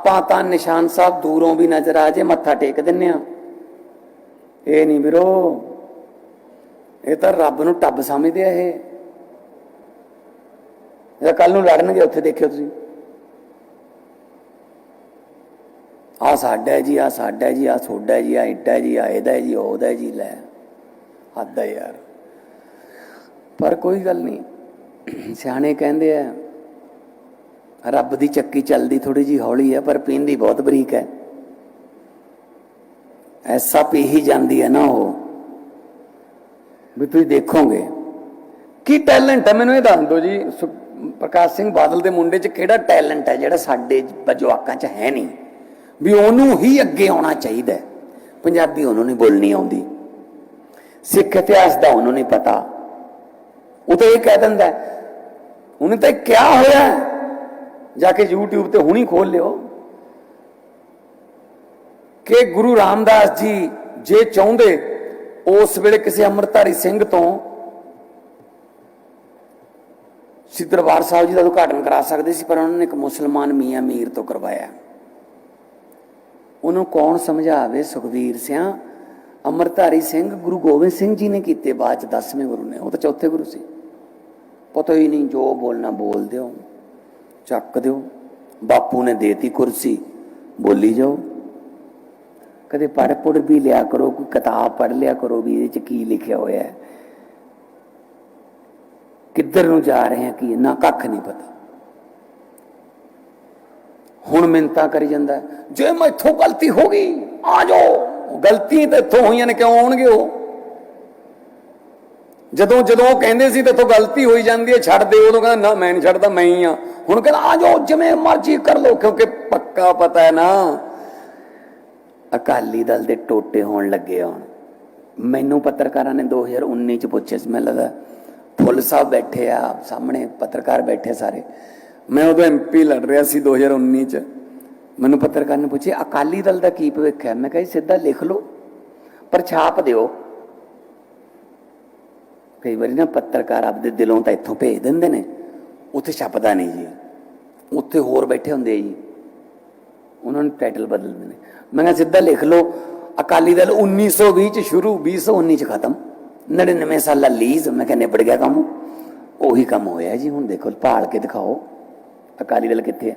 ਆਪਾਂ ਤਾਂ ਨਿਸ਼ਾਨ ਸਾਹਿਬ ਦੂਰੋਂ ਵੀ ਨਜ਼ਰ ਆ ਜੇ, ਮੱਥਾ ਟੇਕ ਦਿੰਨੇ ਆ। ਇਹ ਨਹੀਂ ਵੀਰੋ, ਇਹ ਤਾਂ ਰੱਬ ਨੂੰ ਟੱਬ ਸਮਝਦੇ ਆ ਇਹ। ਇਹ ਕੱਲ ਨੂੰ ਲੜਨਗੇ, ਉੱਥੇ ਦੇਖਿਓ ਤੁਸੀਂ। ਆ ਸਾਡਾ ਜੀ ਆ ਸਾਡਾ ਜੀ ਆ ਤੁਹਾਡਾ ਜੀ ਆ ਇੱਡਾ ਜੀ ਆ ਇਹਦਾ ਜੀ, ਉਹਦਾ ਜੀ, ਲੈ। ਹੱਦ ਹੈ ਯਾਰ। ਪਰ ਕੋਈ ਗੱਲ ਨਹੀਂ ਸਿਆਣੇ ਕਹਿੰਦੇ ਆ ਰੱਬ ਦੀ ਚੱਕੀ ਚੱਲਦੀ ਥੋੜੀ ਜੀ ਹੌਲੀ ਹੈ, ਪਰ ਪੀਂਦੀ ਬਹੁਤ ਬਰੀਕ ਹੈ। ਐਸਾ ਪੀ ਹੀ ਜਾਂਦੀ ਹੈ ਨਾ ਉਹ, ਵੀ ਤੁਸੀਂ ਦੇਖੋਗੇ। ਕੀ ਟੈਲੈਂਟ ਹੈ? ਮੈਨੂੰ ਇਹ ਦੱਸ ਦਿਓ ਜੀ, ਸੁ- ਪ੍ਰਕਾਸ਼ ਸਿੰਘ ਬਾਦਲ ਦੇ ਮੁੰਡੇ 'ਚ ਕਿਹੜਾ ਟੈਲੈਂਟ ਹੈ ਜਿਹੜਾ ਸਾਡੇ ਜਵਾਕਾਂ 'ਚ ਹੈ ਨਹੀਂ? ਵੀ ਉਹਨੂੰ ਹੀ ਅੱਗੇ ਆਉਣਾ ਚਾਹੀਦਾ ਹੈ। ਪੰਜਾਬੀ ਉਹਨੂੰ ਨਹੀਂ ਬੋਲਣੀ ਆਉਂਦੀ। ਸਿੱਖ ਇਤਿਹਾਸ ਦਾ ਉਹਨੂੰ ਨਹੀਂ ਪਤਾ। ਉਹ ਤਾਂ ਇਹ ਕਹਿ ਦਿੰਦਾ ਉਹਨੇ ਤਾਂ ਇਹ ਕਿਆ ਹੋਇਆ ਜਾ ਕੇ YouTube ਤੇ ਹੁਣੀ ਖੋਲ ਲਿਓ ਕਿ ਗੁਰੂ ਰਾਮਦਾਸ ਜੀ ਜੇ ਚਾਹੁੰਦੇ ਉਸ ਵੇਲੇ ਕਿਸੇ ਅੰਮ੍ਰਿਤਧਾਰੀ ਸਿੰਘ ਤੋਂ ਸ੍ਰੀ ਦਰਬਾਰ ਸਾਹਿਬ ਜੀ ਦਾ ਉਦਘਾਟਨ ਕਰਾ ਸਕਦੇ ਸੀ, ਪਰ ਉਹਨਾਂ ਨੇ ਇੱਕ ਮੁਸਲਮਾਨ ਮੀਆਂ ਮੀਰ ਤੋਂ ਕਰਵਾਇਆ। ਉਹਨੂੰ ਕੌਣ ਸਮਝਾਵੇ ਸੁਖਵੀਰ ਸਿਆ? ਅੰਮ੍ਰਿਤਧਾਰੀ ਸਿੰਘ ਗੁਰੂ ਗੋਬਿੰਦ ਸਿੰਘ ਜੀ ਨੇ ਕੀਤੇ ਬਾਅਦ ਚ 10ਵੇਂ ਗੁਰੂ ਨੇ, ਉਹ ਤਾਂ ਚੌਥੇ ਗੁਰੂ ਸੀ। ਪਤਾ ਹੀ ਨਹੀਂ ਜੋ ਬੋਲਣਾ ਬੋਲ ਦਿਓ ਚੱਕ ਦਿਓ। ਬਾਪੂ ਨੇ ਦੇਤੀ ਕੁਰਸੀ। ਬੋਲੀ ਜਾਓ। ਕਦੇ ਪੜ੍ਹ ਪੁੜ ਵੀ ਲਿਆ ਕਰੋ ਕੋਈ ਕਿਤਾਬ ਪੜ੍ਹ ਲਿਆ ਕਰੋ ਵੀ ਇਹਦੇ ਚ ਕੀ ਲਿਖਿਆ ਹੋਇਆ ਹੈ। ਕਿੱਧਰ ਨੂੰ ਜਾ ਰਹੇ ਹਾਂ ਕੀ ਨਾ ਕੱਖ ਨਹੀਂ ਪਤਾ। ਹੁਣ ਮਿੰਤਾ ਕਰੀ ਜਾਂਦਾ ਹੈ, ਜੇ ਮੈਥੋਂ ਗਲਤੀ ਹੋ ਗਈ ਆ ਜਾਓ। ਗਲਤੀ ਤੇ ਇੱਥੋਂ ਹੋਈਆਂ ਨੇ ਕਿਉਂ ਆਉਣਗੇ ਉਹ? ਜਦੋਂ ਜਦੋਂ ਉਹ ਕਹਿੰਦੇ ਸੀ ਤੇ ਤੋਂ ਗਲਤੀ ਹੋਈ ਜਾਂਦੀ ਹੈ, ਛੱਡ ਦੇ ਉਦੋਂ ਕਹਿੰਦਾ, ਨਾ, ਮੈਂ ਨਹੀਂ ਛੱਡਦਾ, ਮੈਂ ਹੀ ਆ। ਹੁਣ ਕਹਿੰਦਾ, ਆ ਜਾਓ, ਜਿਵੇਂ ਮਰਜ਼ੀ ਕਰ ਲਓ, ਕਿਉਂਕਿ ਪੱਕਾ ਪਤਾ ਹੈ ਨਾ, ਅਕਾਲੀ ਦਲ ਦੇ ਟੋਟੇ ਹੋਣ ਲੱਗੇ ਹੁਣ। ਮੈਨੂੰ ਪੱਤਰਕਾਰਾਂ ਨੇ 2019 ਚ ਪੁੱਛਿਆ ਸੀ, ਮੈਨੂੰ ਲੱਗਾ ਫੁੱਲ ਸਾਹਿਬ ਬੈਠੇ ਆ ਸਾਹਮਣੇ ਪੱਤਰਕਾਰ ਬੈਠੇ ਸਾਰੇ। ਮੈਂ ਉਦੋਂ ਐਮਪੀ ਲੜ ਰਿਹਾ ਸੀ 2019 ਚ। ਮੈਨੂੰ ਪੱਤਰਕਾਰ ਨੇ ਪੁੱਛਿਆ, ਅਕਾਲੀ ਦਲ ਦਾ ਕੀ ਭਵਿੱਖ ਹੈ? ਮੈਂ ਕਿਹਾ ਸਿੱਧਾ ਲਿਖ ਲਓ, ਪਰ ਛਾਪ ਦਿਓ। ਕਈ ਵਾਰੀ ਨਾ ਪੱਤਰਕਾਰ ਆਪਦੇ ਦਿਲੋਂ ਤਾਂ ਇੱਥੋਂ ਭੇਜ ਦਿੰਦੇ ਨੇ। ਉੱਥੇ ਛਪਦਾ ਨਹੀਂ ਜੀ। ਉੱਥੇ ਹੋਰ ਬੈਠੇ ਹੁੰਦੇ ਆ ਜੀ। ਉਹਨਾਂ ਨੂੰ ਟਾਈਟਲ ਬਦਲ ਦਿੰਦੇ ਨੇ। ਮੈਂ ਕਿਹਾ ਸਿੱਧਾ ਲਿਖ ਲਓ, ਅਕਾਲੀ ਦਲ 1920 ਚ ਸ਼ੁਰੂ 2019 ਚ ਖਤਮ। 99 ਸਾਲਾ ਲੀਜ਼ ਮੈਂ ਕਿਹਾ ਨਿਬੜ ਗਿਆ ਕੰਮ। ਉਹੀ ਕੰਮ ਹੋਇਆ ਜੀ ਹੁਣ ਦੇਖੋ, ਭਾਲ ਕੇ ਦਿਖਾਓ। ਅਕਾਲੀ ਦਲ ਕਿੱਥੇ ਹੈ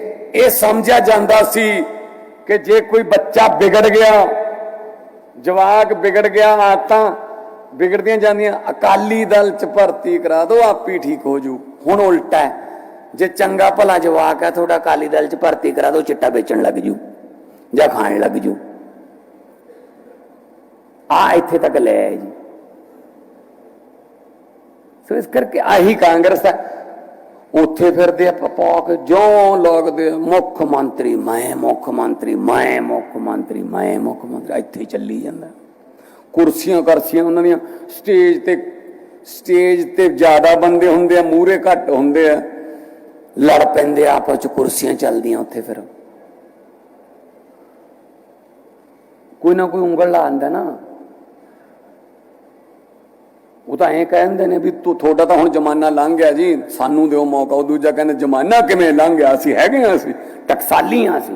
ਇਹ ਸਮਝਿਆ ਜਾਂਦਾ ਸੀ ਕਿ ਜੇ ਕੋਈ ਬੱਚਾ ਵਿਗੜ ਗਿਆ, ਜਵਾਕ ਵਿਗੜ ਗਿਆ ਆਤਾਂ ਵਿਗੜਦੀਆਂ ਜਾਂਦੀਆਂ, ਅਕਾਲੀ ਦਲ ਚ ਭਰਤੀ ਕਰਾ ਦਿਓ, ਆਪੀ ਠੀਕ ਹੋ ਜੂ। ਹੁਣ ਉਲਟਾ ਹੈ। ਜੇ ਚੰਗਾ ਭਲਾ ਜਵਾਕ ਹੈ, ਤੁਹਾਡਾ ਅਕਾਲੀ ਦਲ ਚ ਭਰਤੀ ਕਰਾ ਦਿਓ, ਚਿੱਟਾ ਵੇਚਣ ਲੱਗ ਜੂ ਜਾਂ ਖਾਣ ਲੱਗ ਜੂ। ਆ ਇੱਥੇ ਤੱਕ ਲੈ ਆਏ ਜੀ। ਸੋ ਇਸ ਕਰਕੇ ਆਹੀ ਕਾਂਗਰਸ ਹੈ। ਉੱਥੇ ਫਿਰਦੇ ਆ ਪਪਾਕ, ਜਿਉਂ ਲੱਗਦੇ ਮੁੱਖ ਮੰਤਰੀ, ਮੈਂ ਮੁੱਖ ਮੰਤਰੀ, ਮੈਂ ਮੁੱਖ ਮੰਤਰੀ, ਮੈਂ ਮੁੱਖ ਮੰਤਰੀ, ਇੱਥੇ ਚੱਲੀ ਜਾਂਦਾ। ਕੁਰਸੀਆਂ ਕਰਸੀਆਂ ਉਹਨਾਂ ਦੀਆਂ, ਸਟੇਜ ਤੇ ਸਟੇਜ ਤੇ ਜ਼ਿਆਦਾ ਬੰਦੇ ਹੁੰਦੇ ਆ ਮੂਰੇ ਘੱਟ ਹੁੰਦੇ ਆ। ਲੜ ਪੈਂਦੇ ਆਪਸ ਚ ਕੁਰਸੀਆਂ ਚੱਲਦੀਆਂ ਉੱਥੇ ਫਿਰ। ਕੋਈ ਨਾ ਕੋਈ ਉਂਗਲ ਲਾ ਆਂਦਾ ਨਾ। ਉਹ ਤਾਂ ਐਂ ਕਹਿੰਦੇ ਨੇ ਵੀ ਤੂੰ ਤੁਹਾਡਾ ਤਾਂ ਹੁਣ ਜ਼ਮਾਨਾ ਲੰਘ ਗਿਆ ਜੀ, ਸਾਨੂੰ ਦਿਓ ਮੌਕਾ। ਉਹ ਦੂਜਾ ਕਹਿੰਦਾ, ਜ਼ਮਾਨਾ ਕਿਵੇਂ ਲੰਘ ਗਿਆ? ਅਸੀਂ ਹੈਗੇ ਆ ਅਸੀਂ ਟਕਸਾਲੀ ਆ ਅਸੀਂ।